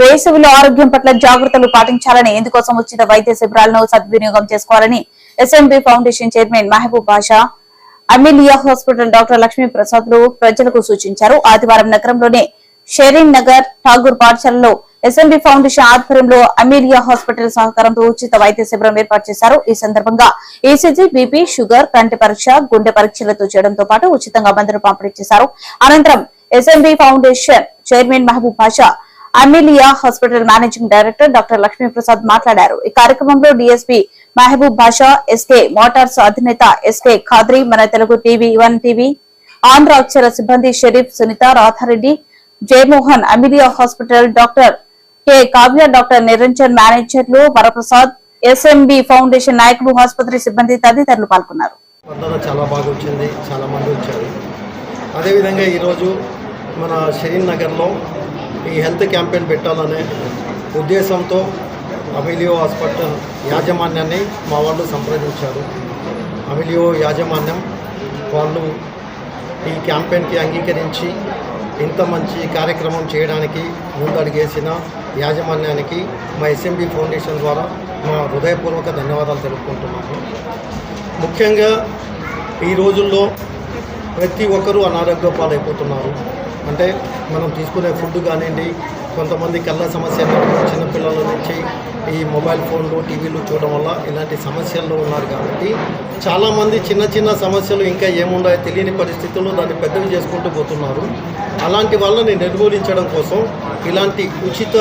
వేసవిలో ఆరోగ్యం పట్ల జాగ్రత్తలు పాటించాలని ఇందుకోసం ఉచిత వైద్య శిబిరాలను సద్వినియోగం చేసుకోవాలని SMB foundation chairman Mahaboob Basha Amelia hospital doctor Lakshmi ప్రసాద్లు ప్రజలకు సూచించారు. ఆదివారం నగరంలోనే షెరీన్ నగర్ ఠాగూర్ పాఠశాలలో ఎస్ఎంబి ఫౌండేషన్ ఆధ్వర్యంలో అమీలియా హాస్పిటల్ సహకారంతో ఉచిత వైద్య శిబిరం ఏర్పాటు చేశారు. ఈ సందర్భంగా ఈసీజీ బీపీ షుగర్ కంటి పరీక్ష గుండె పరీక్షలతో చేయడంతో పాటు ఉచితంగా మందులు పంపిణీ చేశారు. అనంతరం SMB foundation chairman Mahaboob Basha Amelia hospital managing director doctor Lakshmi Prasad మాట్లాడారు. ఈ కార్యక్రమంలో DSP Mahaboob Basha SK motors అధినేత ఎస్కే ఖాద్రి మన Telugu TV one TV Andhra Akshara సిబ్బంది Sharif Sunitha Radhareddy Jayamohan Amelia hospital doctor K. Kavya doctor Niranjan మేనేజర్లు Varaprasad SMB foundation నాయకులు ఆసుపత్రి సిబ్బంది తదితరులు పాల్గొన్నారు. చాలా బాగా వచ్చింది చాలా మంది వచ్చారు. అదేవిధంగా ఈరోజు మన షరీన్ నగర్లో ఈ హెల్త్ క్యాంపెయిన్ పెట్టాలనే ఉద్దేశంతో అమిలియో హాస్పిటల్ యాజమాన్యాన్ని మా వాళ్ళు సంప్రదించారు. అమిలియో యాజమాన్యం వాళ్ళు ఈ క్యాంపెయిన్కి అంగీకరించి ఇంత మంచి కార్యక్రమం చేయడానికి ముందడుగేసిన యాజమాన్యానికి మా ఎస్ఎంబి ఫౌండేషన్ ద్వారా మా హృదయపూర్వక ధన్యవాదాలు తెలుపుకుంటున్నాను ముఖ్యంగా ఈ రోజుల్లో ప్రతి ఒక్కరూ అనారోగ్య పాలైపోతున్నారు. అంటే మనం తీసుకునే ఫుడ్ కానివ్వండి కొంతమంది కళ్ళ సమస్యలు చిన్నపిల్లల నుంచి ఈ మొబైల్ ఫోన్లు టీవీలు చూడడం వల్ల ఇలాంటి సమస్యల్లో ఉన్నారు కాబట్టి చాలామంది చిన్న చిన్న సమస్యలు ఇంకా ఏముండో తెలియని పరిస్థితుల్లో దాన్ని పెద్దవి చేసుకుంటూ పోతున్నారు. అలాంటి వాళ్ళని నిర్మూలించడం కోసం ఇలాంటి ఉచిత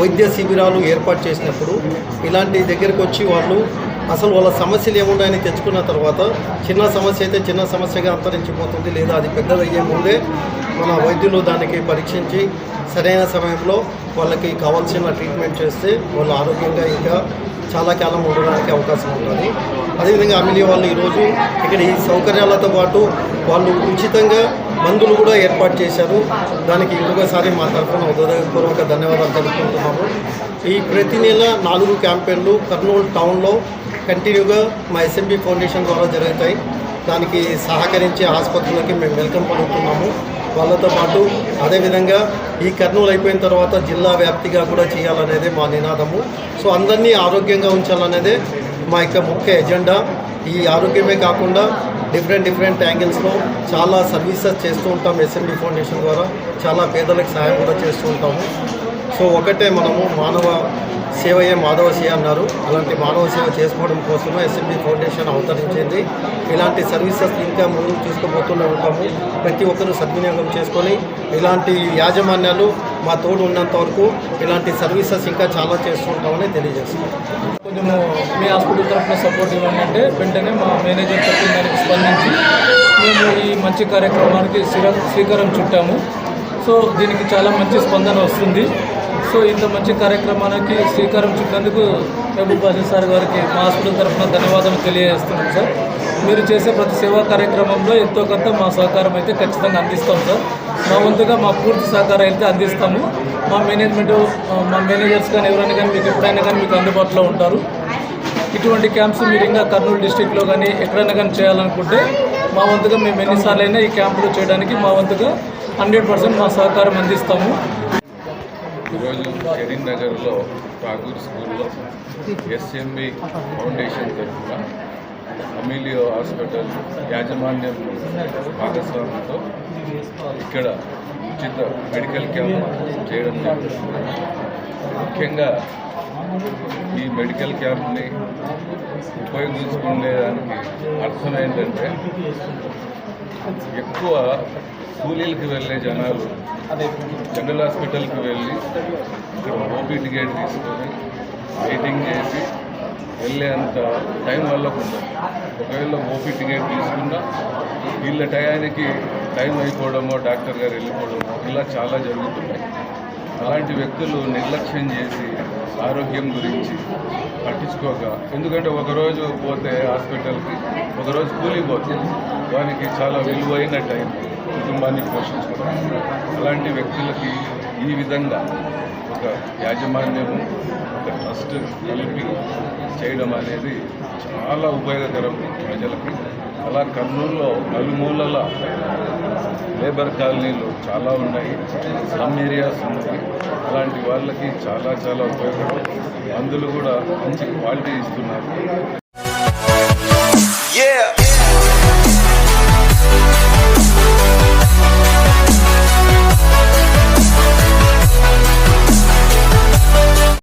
వైద్య శిబిరాలు ఏర్పాటు చేసినప్పుడు ఇలాంటి దగ్గరికి వచ్చి వాళ్ళు అసలు వాళ్ళ సమస్యలు ఏముండాయని తెచ్చుకున్న తర్వాత చిన్న సమస్య అయితే చిన్న సమస్యగా అంతరించిపోతుంది లేదా అది పెద్దదయ్యే ముందే మన వైద్యులు దానికి పరీక్షించి సరైన సమయంలో వాళ్ళకి కావాల్సిన ట్రీట్మెంట్ చేస్తే వాళ్ళు ఆరోగ్యంగా ఇంకా చాలా కాలం ఉండడానికి అవకాశం ఉంటుంది. అదేవిధంగా అమిలియా వాళ్ళు ఈరోజు ఇక్కడ ఈ సౌకర్యాలతో పాటు వాళ్ళు ఉచితంగా మందులు కూడా ఏర్పాటు చేశారు. దానికి ఇంకొకసారి మా తరఫున హృదయపూర్వక ధన్యవాదాలు తెలుపుకుంటున్నాము. ఈ ప్రతి నెల నాలుగు క్యాంపెయిన్లు కర్నూలు టౌన్లో కంటిన్యూగా మా ఎస్ఎంబి ఫౌండేషన్ ద్వారా జరుగుతాయి. దానికి సహకరించే ఆసుపత్రులకి మేము వెల్కమ్ పలుకుతున్నాము. వాళ్ళతో పాటు అదేవిధంగా ఈ కర్నూలు అయిపోయిన తర్వాత జిల్లా వ్యాప్తిగా కూడా చేయాలనేదే మా నినాదము. సో అందరినీ ఆరోగ్యంగా ఉంచాలనేదే మా యొక్క ముఖ్య ఎజెండా. ఈ ఆరోగ్యమే కాకుండా డిఫరెంట్ డిఫరెంట్ యాంగిల్స్లో చాలా సర్వీసెస్ చేస్తూ ఉంటాం ఎస్ఎంబి ఫౌండేషన్ ద్వారా. చాలా పేదలకు సహాయం కూడా చేస్తూ ఉంటాము. సో ఒకటే మనము మానవ సేవయే మాధవ సేవ అన్నారు. అలాంటి మానవ సేవ చేసుకోవడం కోసమే ఎస్ఎంబి ఫౌండేషన్ అవతరించింది. ఇలాంటి సర్వీసెస్ ఇంకా ముందుకు తీసుకుపోతూనే ఉంటాము. ప్రతి ఒక్కరూ సద్వినియోగం చేసుకొని ఇలాంటి యాజమాన్యాలు మా తోడు ఉన్నంత వరకు ఇలాంటి సర్వీసెస్ ఇంకా చాలా చేస్తూ ఉంటామని తెలియజేస్తున్నాం. కొంచెము మీ హాస్పిటల్ తరఫున సపోర్ట్ ఇవ్వాలంటే వెంటనే మా మేనేజర్ చెప్పిన దానికి స్పందించి మేము ఈ మంచి కార్యక్రమానికి శ్రీకారం చుట్టాము. సో దీనికి చాలా మంచి స్పందన వస్తుంది. సో ఇంత మంచి కార్యక్రమానికి శ్రీకారం చుట్టినందుకు మహబూబ్ బాజీ సార్ గారికి మా హాస్పిటల్ తరఫున ధన్యవాదాలు తెలియజేస్తున్నాం సార్. మీరు చేసే ప్రతి సేవా కార్యక్రమంలో ఎంతో కొంత మా సహకారం అయితే ఖచ్చితంగా అందిస్తాం సార్. మా వంతుగా మా పూర్తి సహకారం అయితే అందిస్తాము. మా మేనేజ్మెంట్ మా మేనేజర్స్ కానీ ఎవరైనా కానీ మీకు ఎప్పుడైనా కానీ మీకు అందుబాటులో ఉంటారు. ఇటువంటి క్యాంప్స్ మీరు ఇంకా కర్నూలు డిస్టిక్లో కానీ ఎక్కడైనా కానీ చేయాలనుకుంటే మా వంతుగా మేము ఎన్నిసార్లు అయినా ఈ క్యాంపులు చేయడానికి మా వంతుగా హండ్రెడ్ పర్సెంట్ మా సహకారం అందిస్తాము. ఈరోజు కెరీన్ నగర్లో ఠాగూర్ స్కూల్లో ఎస్ఎంబి ఫౌండేషన్ తరఫున అమీలియో హాస్పిటల్ యాజమాన్యం భాగస్వామ్యంతో ఇక్కడ ఉచిత మెడికల్ క్యాంప్ చేయడం జరుగుతుంది ముఖ్యంగా ఈ మెడికల్ క్యాంప్ని ఉపయోగించుకునేదానికి అర్థం ఏంటంటే ఎక్కువ కూలీలకు వెళ్ళే జనాలు జనరల్ హాస్పిటల్కి వెళ్ళి ఇక్కడ ఓపీ టికెట్ తీసుకొని వెయిటింగ్ చేసి వెళ్ళేంత టైం వాళ్ళకు ఉండదు ఒకవేళ ఓపీ టికెట్ తీసుకున్నా వీళ్ళ టయానికి టైం అయిపోవడమో డాక్టర్ గారు వెళ్ళిపోవడమో ఇలా చాలా జరుగుతున్నాయి. అలాంటి వ్యక్తులు నిర్లక్ష్యం చేసి ఆరోగ్యం గురించి పట్టించుకోక. ఎందుకంటే ఒకరోజు పోతే హాస్పిటల్కి ఒకరోజు కూలిపోతుంది దానికి చాలా విలువైన టైం కుటుంబాన్ని పోషించుకోవడం. అలాంటి వ్యక్తులకి ఈ విధంగా ఒక యాజమాన్యము ఒక ట్రస్ట్ కలిపి చేయడం అనేది చాలా ఉపయోగకరం ప్రజలకి. అలా కర్నూలులో నలుమూలల లేబర్ కాలనీలు చాలా ఉన్నాయి. సమ్ ఏరియాస్ ఉన్నాయి. అలాంటి వాళ్ళకి చాలా చాలా ఉపయోగపడుతుంది మందులు కూడా మంచి క్వాలిటీ ఇస్తున్నారు.